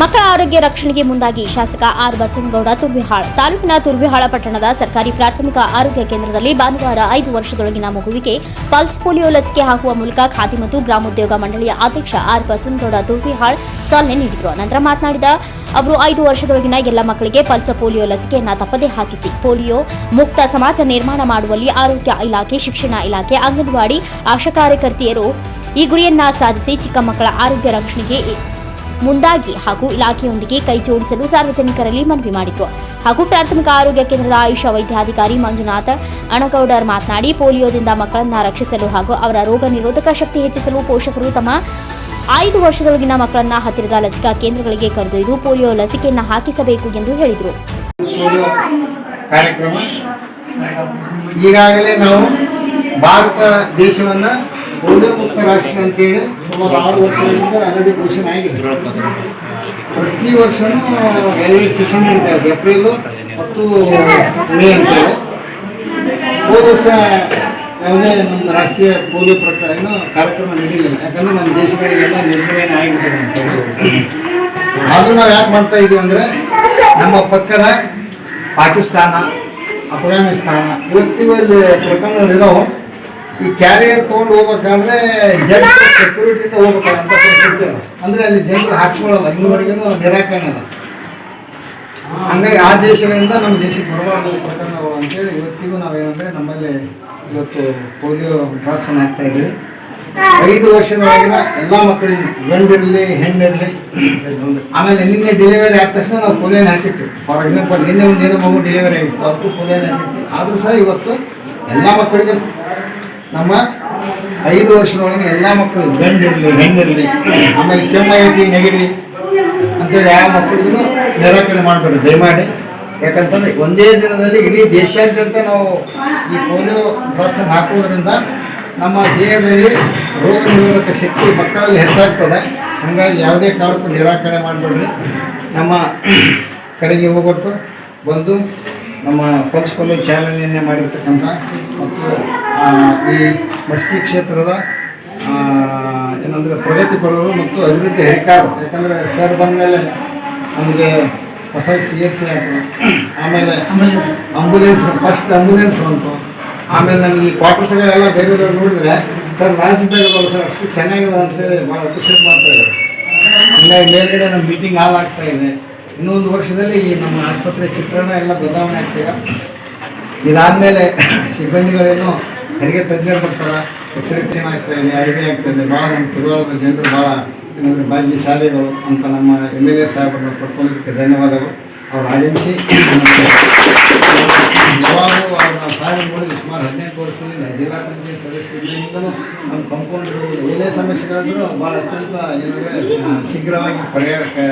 ಮಕ್ಕಳ ಆರೋಗ್ಯ ರಕ್ಷಣೆಗೆ ಮುಂದಾಗಿ ಶಾಸಕ ಆರ್ ಬಸವನಗೌಡ ತುರ್ವಿಹಾಳ್. ತಾಲೂಕಿನ ತುರ್ವಿಹಾಳ ಪಟ್ಟಣದ ಸರ್ಕಾರಿ ಪ್ರಾಥಮಿಕ ಆರೋಗ್ಯ ಕೇಂದ್ರದಲ್ಲಿ ಭಾನುವಾರ ಐದು ವರ್ಷದೊಳಗಿನ ಮಗುವಿಗೆ ಪಲ್ಸ್ ಪೋಲಿಯೋ ಲಸಿಕೆ ಹಾಕುವ ಮೂಲಕ ಖಾದಿ ಮತ್ತು ಗ್ರಾಮೋದ್ಯೋಗ ಮಂಡಳಿಯ ಅಧ್ಯಕ್ಷ ಆರ್ ಬಸವನಗೌಡ ತುರ್ವಿಹಾಳ್ ಚಾಲನೆ ನೀಡಿದರು. ನಂತರ ಮಾತನಾಡಿದ ಅವರು, ಐದು ವರ್ಷದೊಳಗಿನ ಎಲ್ಲ ಮಕ್ಕಳಿಗೆ ಪಲ್ಸ್ ಪೋಲಿಯೋ ಲಸಿಕೆಯನ್ನು ತಪ್ಪದೇ ಹಾಕಿಸಿ, ಪೋಲಿಯೋ ಮುಕ್ತ ಸಮಾಜ ನಿರ್ಮಾಣ ಮಾಡುವಲ್ಲಿ ಆರೋಗ್ಯ ಇಲಾಖೆ, ಶಿಕ್ಷಣ ಇಲಾಖೆ, ಅಂಗನವಾಡಿ, ಆಶಾ ಕಾರ್ಯಕರ್ತೆಯರು ಈ ಗುರಿಯನ್ನ ಸಾಧಿಸಿ ಚಿಕ್ಕ ಮಕ್ಕಳ ಆರೋಗ್ಯ ರಕ್ಷಣೆಗೆ ಮುಂದಾಗಿ ಹಾಗೂ ಇಲಾಖೆಯೊಂದಿಗೆ ಕೈ ಜೋಡಿಸಲು ಸಾರ್ವಜನಿಕರಲ್ಲಿ ಮನವಿ ಮಾಡಿತು. ಹಾಗೂ ಪ್ರಾಥಮಿಕ ಆರೋಗ್ಯ ಕೇಂದ್ರದ ಆಯುಷ ವೈದ್ಯಾಧಿಕಾರಿ ಮಂಜುನಾಥ ಅಣಗೌಡರ್ ಮಾತನಾಡಿ, ಪೋಲಿಯೋದಿಂದ ಮಕ್ಕಳನ್ನ ರಕ್ಷಿಸಲು ಹಾಗೂ ಅವರ ರೋಗ ನಿರೋಧಕ ಶಕ್ತಿ ಹೆಚ್ಚಿಸಲು ಪೋಷಕರು ತಮ್ಮ ಐದು ವರ್ಷದೊಳಗಿನ ಮಕ್ಕಳನ್ನ ಹತ್ತಿರದ ಲಸಿಕಾ ಕೇಂದ್ರಗಳಿಗೆ ಕರೆದೊಯ್ದು ಪೋಲಿಯೋ ಲಸಿಕೆಯನ್ನು ಹಾಕಿಸಬೇಕು ಎಂದು ಹೇಳಿದರು. ಈಗಾಗಲೇ ನಾವು ಭಾರತ ದೇಶವನ್ನ ಪೋಲಿಯೋ ಮುಕ್ತ ರಾಷ್ಟ್ರ ಅಂತೇಳಿ ಸುಮಾರು ಆರು ವರ್ಷದಿಂದ ಆಲ್ರೆಡಿ ಘೋಷಣೆ ಆಗಿದೆ ಪ್ರತಿ ವರ್ಷನೂ ಎರಡು ಸೆಷನ್ ನಡೀತಾ ಇದೆ, ಏಪ್ರಿಲು ಮತ್ತು ಮೇ ಅಂತೇಳಿ ಹೋದ ವರ್ಷ ಯಾವುದೇ ನಮ್ಮ ರಾಷ್ಟ್ರೀಯ ಪೋಲಿಯೋ ಪ್ರಕಟ ಏನು ಕಾರ್ಯಕ್ರಮ ನಡೀಲಿಲ್ಲ, ಯಾಕಂದ್ರೆ ನಮ್ಮ ದೇಶಗಳಿಗೆಲ್ಲ ನಿರ್ವಹಣೆ ಆಗಿಬಿಟ್ಟಿದೆ ಅಂತ. ಆದರೂ ನಾವು ಯಾಕೆ ಮಾಡ್ತಾ ಇದ್ದೀವಿ ಅಂದರೆ ನಮ್ಮ ಪಕ್ಕದ ಪಾಕಿಸ್ತಾನ ಅಫ್ಘಾನಿಸ್ತಾನ ಇವತ್ತಿವಲ್ಲಿ ಪ್ರಕರಣಗಳಿದಾವೆ ಈ ಕ್ಯಾರಿಯರ್ ತೊಗೊಂಡು ಹೋಗ್ಬೇಕಂದ್ರೆ ಜನ ಸೆಕ್ಯೂರಿಟಿ ಹೋಗ್ಬೇಕಲ್ಲ ಅಂತ ಪರಿಸ್ಥಿತಿ ಅದ ಅಂದ್ರೆ ಅಲ್ಲಿ ಜನರು ಹಾಕ್ಸ್ಕೊಳ್ಳಲ್ಲ ಇನ್ನೂವರೆಗೂ ನಿರಾಕರಣೆ ಹಂಗಾಗಿ ಆ ದೇಶಗಳಿಂದ ನಮ್ಮ ದೇಶಕ್ಕೆ ಬರಬಾರ್ದು ಪ್ರಕರಣಗಳು ಅಂತೇಳಿ ಇವತ್ತಿಗೂ ನಾವೇನಂದ್ರೆ ನಮ್ಮಲ್ಲಿ ಇವತ್ತು ಪೋಲಿಯೋ ಡ್ರಾಪ್ಸನ್ನು ಹಾಕ್ತಾ ಇದ್ದೀವಿ. ಐದು ವರ್ಷದೊಳಗಿನ ಎಲ್ಲ ಮಕ್ಕಳಿಗೆ ಗಂಡಿರಲಿ ಹೆಣ್ಣಿರಲಿ ಆಮೇಲೆ ನಿನ್ನೆ ಡೆಲಿವರಿ ಆದ ತಕ್ಷಣ ನಾವು ಪೋಲಿಯೋನ ಹಾಕಿಟ್ಟು ಫಾರ್ ಎಕ್ಸಾಂಪಲ್ ನಿನ್ನೆ ಒಂದು ಏನೋ ಮಗು ಡೆಲಿವರಿ ಆಗಿತ್ತು ಅದಕ್ಕೂ ಪೋಲಿಯೋನ ಹಾಕಿಟ್ಟು ಆದರೂ ಸಹ ಇವತ್ತು ಎಲ್ಲ ಮಕ್ಕಳಿಗೆ ನಮ್ಮ ಐದು ವರ್ಷದೊಳಗೆ ಎಲ್ಲ ಮಕ್ಕಳು ಗಂಡಿರಲಿ ಹೆಣ್ಣಿರಲಿ ಆಮೇಲೆ ಇರಲಿ ನೆಗಡಿ ಅಂತೇಳಿ ಯಾವ ಮಕ್ಕಳಿಗೂ ನಿರಾಕರಣೆ ಮಾಡಬೇಡಿ, ದಯಮಾಡಿ. ಯಾಕಂತಂದ್ರೆ ಒಂದೇ ದಿನದಲ್ಲಿ ಇಡೀ ದೇಶಾದ್ಯಂತ ನಾವು ಈ ಪೋಲಿಯೋ ಡ್ರಾಪ್ಸನ್ನು ಹಾಕುವುದರಿಂದ ನಮ್ಮ ದೇಹದಲ್ಲಿ ರೋಗ ನಿರೋಧಕ ಶಕ್ತಿ ಮಕ್ಕಳಲ್ಲಿ ಹೆಚ್ಚಾಗ್ತದೆ. ಹಾಗಾಗಿ ಯಾವುದೇ ಕಾರಣಕ್ಕೂ ನಿರಾಕರಣೆ ಮಾಡಬೇಡ್ರಿ ನಮ್ಮ ಕಡೆಗೆ ಹೋಗೊಟ್ಟು ಬಂದು ನಮ್ಮ ಪಕ್ಷ ಚಾಲನೆ ಮಾಡಿರ್ತಕ್ಕಂಥ ಮತ್ತು ಈ ಮಸ್ಕಿ ಕ್ಷೇತ್ರದ ಏನಂದರೆ ಪ್ರಗತಿಪರರು ಮತ್ತು ಅಭಿವೃದ್ಧಿ ಹೆರಿಕಾರು ಯಾಕಂದರೆ ಸರ್ ಬಂದಮೇಲೆ ನಮಗೆ ಹೊಸ ಸಿ ಎಚ್ ಸಿ ಆಯಿತು. ಆಮೇಲೆ ಅಂಬುಲೆನ್ಸ್ ಫಸ್ಟ್ ಅಂಬುಲೆನ್ಸ್ ಬಂತು. ಆಮೇಲೆ ನಮಗೆ ಬೇರೆ ಬೇರೆ ನೋಡಿದ್ರೆ, ಸರ್ ಲಾಜಿದ್ದಾಗಲ್ಲ ಸರ್ ಅಷ್ಟು ಚೆನ್ನಾಗಿದೆ ಅಂತೇಳಿ ಭಾಳ ಅಪ್ರಿಷಿಯೇಟ್ ಮಾಡ್ತಾ ಇದ್ದಾರೆ. ಹಂಗಾಗಿ ಮೇಲ್ಗಡೆ ನಮ್ಮ ಮೀಟಿಂಗ್ ಹಾಲ್ ಆಗ್ತಾ ಇದೆ. ಇನ್ನೊಂದು ವರ್ಷದಲ್ಲಿ ಈ ನಮ್ಮ ಆಸ್ಪತ್ರೆ ಚಿತ್ರಣ ಎಲ್ಲ ಬದಲಾವಣೆ ಆಗ್ತಿದೆ ಇದಾದಮೇಲೆ ಸಿಬ್ಬಂದಿಗಳೇನು ಹೆರಿಗೆ ತಜ್ಞರು ಬರ್ತಾರೆ ಎಕ್ಸ್ರೇ ಟೀಮ್ ಆಗ್ತಾ ಇದೆ ಐ ಆಗ್ತಾ ಇದೆ ಭಾಳ ನಮ್ಮ ತಿರುಗಾಳದ ಜನರು ಭಾಳ ಏನಂದರೆ ಬಾಜಿ ಶಾಲೆಗಳು ಅಂತ ನಮ್ಮ ಎಂ ಎಲ್ ಎ ಸಾಹೇಬರನ್ನು ಪಡ್ಕೊಂಡಿದ್ದಕ್ಕೆ ಧನ್ಯವಾದಗಳು. ಅವ್ರು ಆಗಮಿಸಿ ಯಾವಾಗಲೂ ಅವ್ರನ್ನ ಸಾಹೇಬ್ ಮೂಲಕ ಸುಮಾರು ಹದಿನೆಂಟು ವರ್ಷದಿಂದ ಜಿಲ್ಲಾ ಪಂಚಾಯತ್ ಸದಸ್ಯರಿಂದಲೂ ನಮ್ಮ ಕಂಪೌಂಡ್ರು ಏನೇ ಸಮಸ್ಯೆಗಳಿದ್ರು ಭಾಳ ಅತ್ಯಂತ ಏನಂದರೆ ಶೀಘ್ರವಾಗಿ ಪರಿಹಾರಕ್ಕೆ